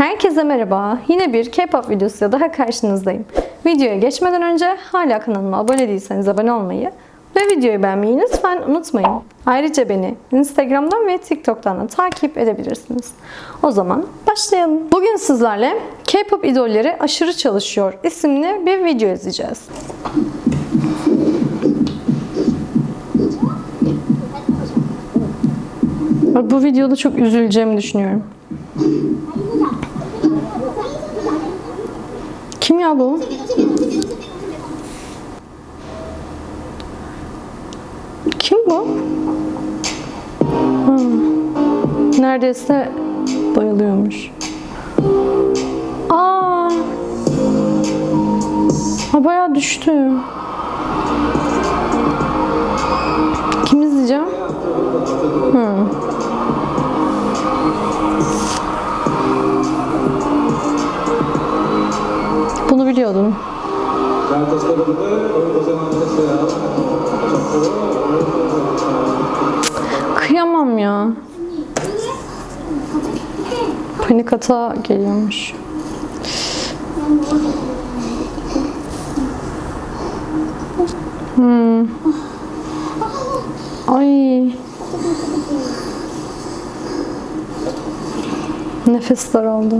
Herkese merhaba. Yine bir K-pop videosuyla daha karşınızdayım. Videoya geçmeden önce hala kanalıma abone değilseniz abone olmayı ve videoyu beğenmeyi lütfen unutmayın. Ayrıca beni Instagram'dan ve TikTok'tan da takip edebilirsiniz. O zaman başlayalım. Bugün sizlerle K-pop idolleri aşırı çalışıyor isimli bir video izleyeceğiz. Bu videoda çok üzüleceğimi düşünüyorum. Kim ya bu? Kim bu? Ha. Neredeyse bayılıyormuş. Aa! Ha bayağı düştü. Kim izleyeceğim? Hı. biliyordum. Kıyamam ya. Panik ata geliyormuş. Hmm. Ay. Nefes daraldı.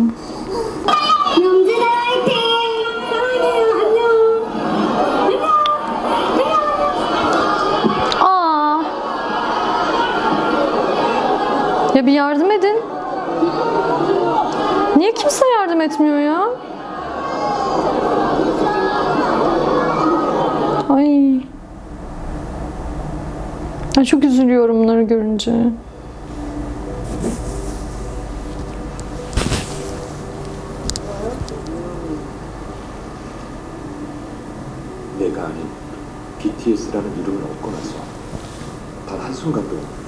Ya bir yardım edin. Niye kimse yardım etmiyor ya? Ay. Ay çok üzülüyorum bunları görünce. 내가 아닌 BTS라는 이름을 얻고 나서 단 한순간도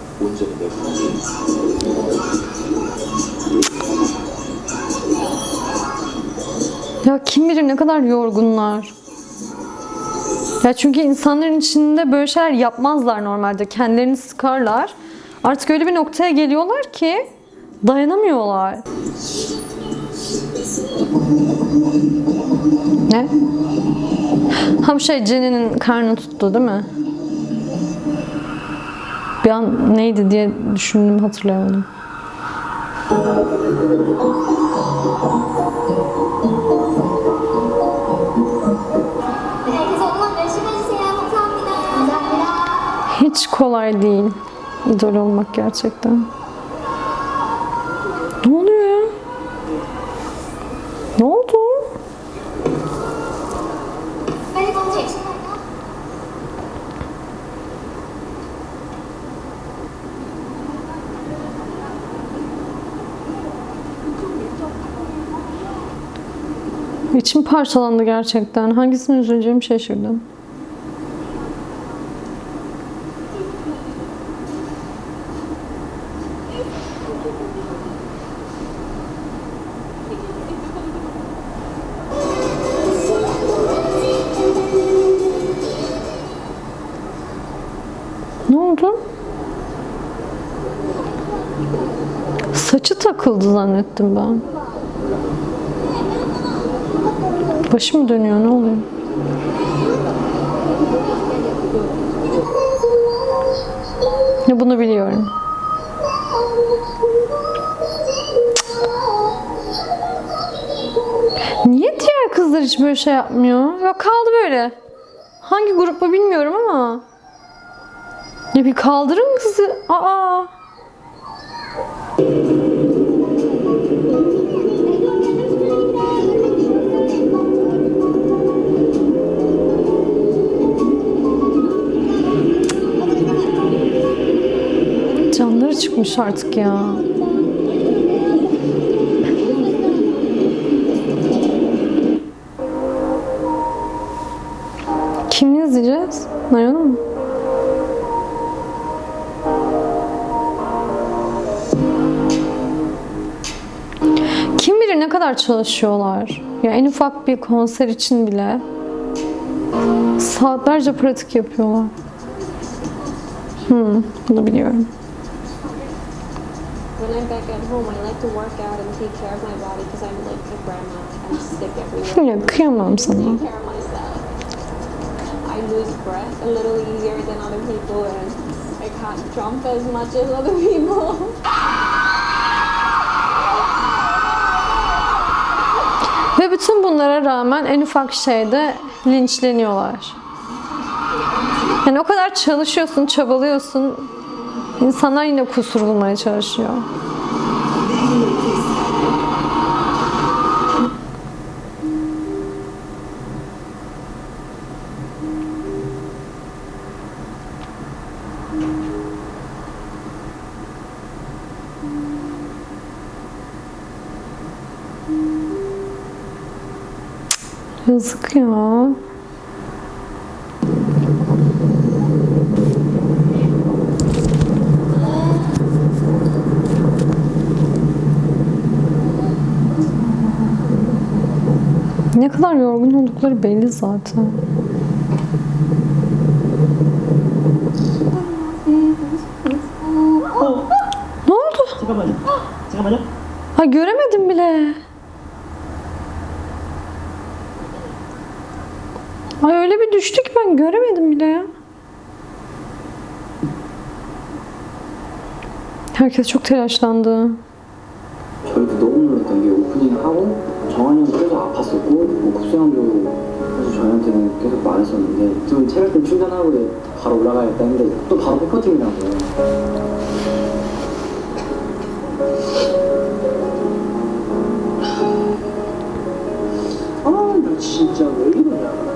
ya kim bilir ne kadar yorgunlar. Ya çünkü insanların içinde böyle şeyler yapmazlar normalde. Kendilerini sıkarlar. Artık öyle bir noktaya geliyorlar ki dayanamıyorlar. Ne? Ham şey Jenny'nin karnı tuttu değil mi? Bir an neydi diye düşündüm hatırlayamadım. Hiç kolay değil idol olmak gerçekten. İçim parçalandı gerçekten. Hangisini üzüleceğimi şaşırdım. Ne oldu? Saçı takıldı zannettim ben. Başı mı dönüyor? Ne oluyor? Ya bunu biliyorum. Niye diğer kızlar hiç böyle şey yapmıyor? Ya kaldı böyle. Hangi grupta bilmiyorum ama. Ya bir kaldırın kızı. Aa. Çıkmış artık ya. Kimi izleyeceğiz? Nayan'ı mı? Kim bilir ne kadar çalışıyorlar. Ya en ufak bir konser için bile saatlerce pratik yapıyorlar. Hmm, bunu biliyorum. When I'm back at home, I like to work out and take care of my body because I'm like a grandma. I'm sick everywhere. Ya kıyamam sana. Take care of myself. I lose breath a little easier than other people and I can't jump as much as other people. Ve bütün bunlara rağmen en ufak şeyde linçleniyorlar. Yani o kadar çalışıyorsun, çabalıyorsun. İnsanlar yine kusur bulmaya çalışıyor. Yazık ya. Ne kadar yorgun oldukları belli zaten. Ne oldu? 잠깐만요. 잠깐만요. Ha göremedim bile. Ay öyle bir düştü ki ben göremedim bile ya. Herkes çok telaşlandı. 저희도 너무 놀랐던 게 오프닝 하고 정한이 형도 계속 아팠었고 뭐 국수형도 사실 저희한테는 계속 말했었는데 좀 체력좀 충전하고 이제 바로 올라가야겠다 했는데 또 바로 포커팅이라고 아나 진짜 왜 이러냐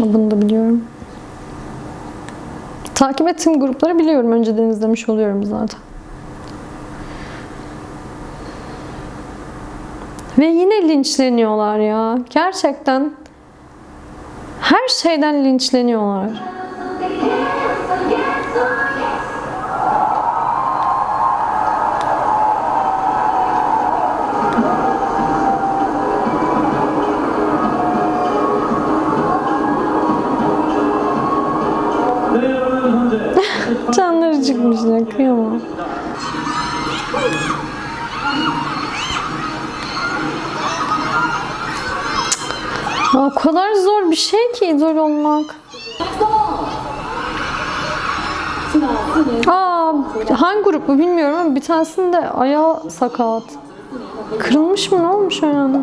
Bunu da biliyorum. Takip ettiğim grupları biliyorum. Önceden izlemiş oluyorum zaten. Ve yine linçleniyorlar ya. Gerçekten her şeyden linçleniyorlar. Canları çıkmış, yakıyor mu? O kadar zor bir şey ki idol olmak. Aa, hangi grup bu bilmiyorum ama bir tanesinde ayağı sakat. Kırılmış mı ne olmuş ayağına?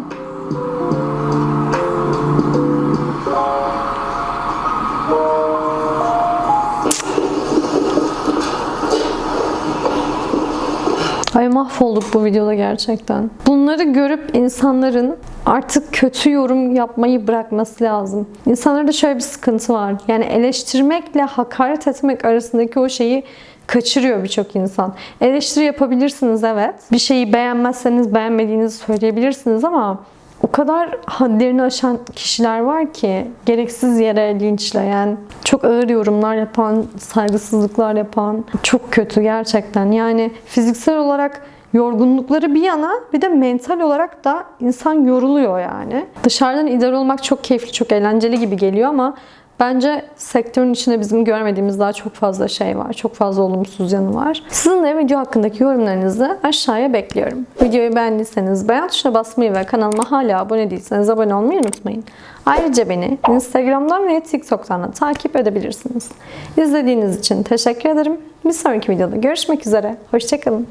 Ay mahvolduk bu videoda gerçekten. Bunları görüp insanların artık kötü yorum yapmayı bırakması lazım. İnsanlarda şöyle bir sıkıntı var. Yani eleştirmekle hakaret etmek arasındaki o şeyi kaçırıyor birçok insan. Eleştiri yapabilirsiniz evet. Bir şeyi beğenmezseniz beğenmediğinizi söyleyebilirsiniz ama o kadar hadlerini aşan kişiler var ki gereksiz yere linçleyen, çok ağır yorumlar yapan, saygısızlıklar yapan çok kötü gerçekten. Yani fiziksel olarak yorgunlukları bir yana bir de mental olarak da insan yoruluyor yani. Dışarıdan idol olmak çok keyifli, çok eğlenceli gibi geliyor ama Bence sektörün içinde bizim görmediğimiz daha çok fazla şey var. Çok fazla olumsuz yanı var. Sizin de video hakkındaki yorumlarınızı aşağıya bekliyorum. Videoyu beğendiyseniz beğen tuşuna basmayı ve kanalıma hala abone değilseniz abone olmayı unutmayın. Ayrıca beni Instagram'dan ve TikTok'tan da takip edebilirsiniz. İzlediğiniz için teşekkür ederim. Bir sonraki videoda görüşmek üzere. Hoşçakalın.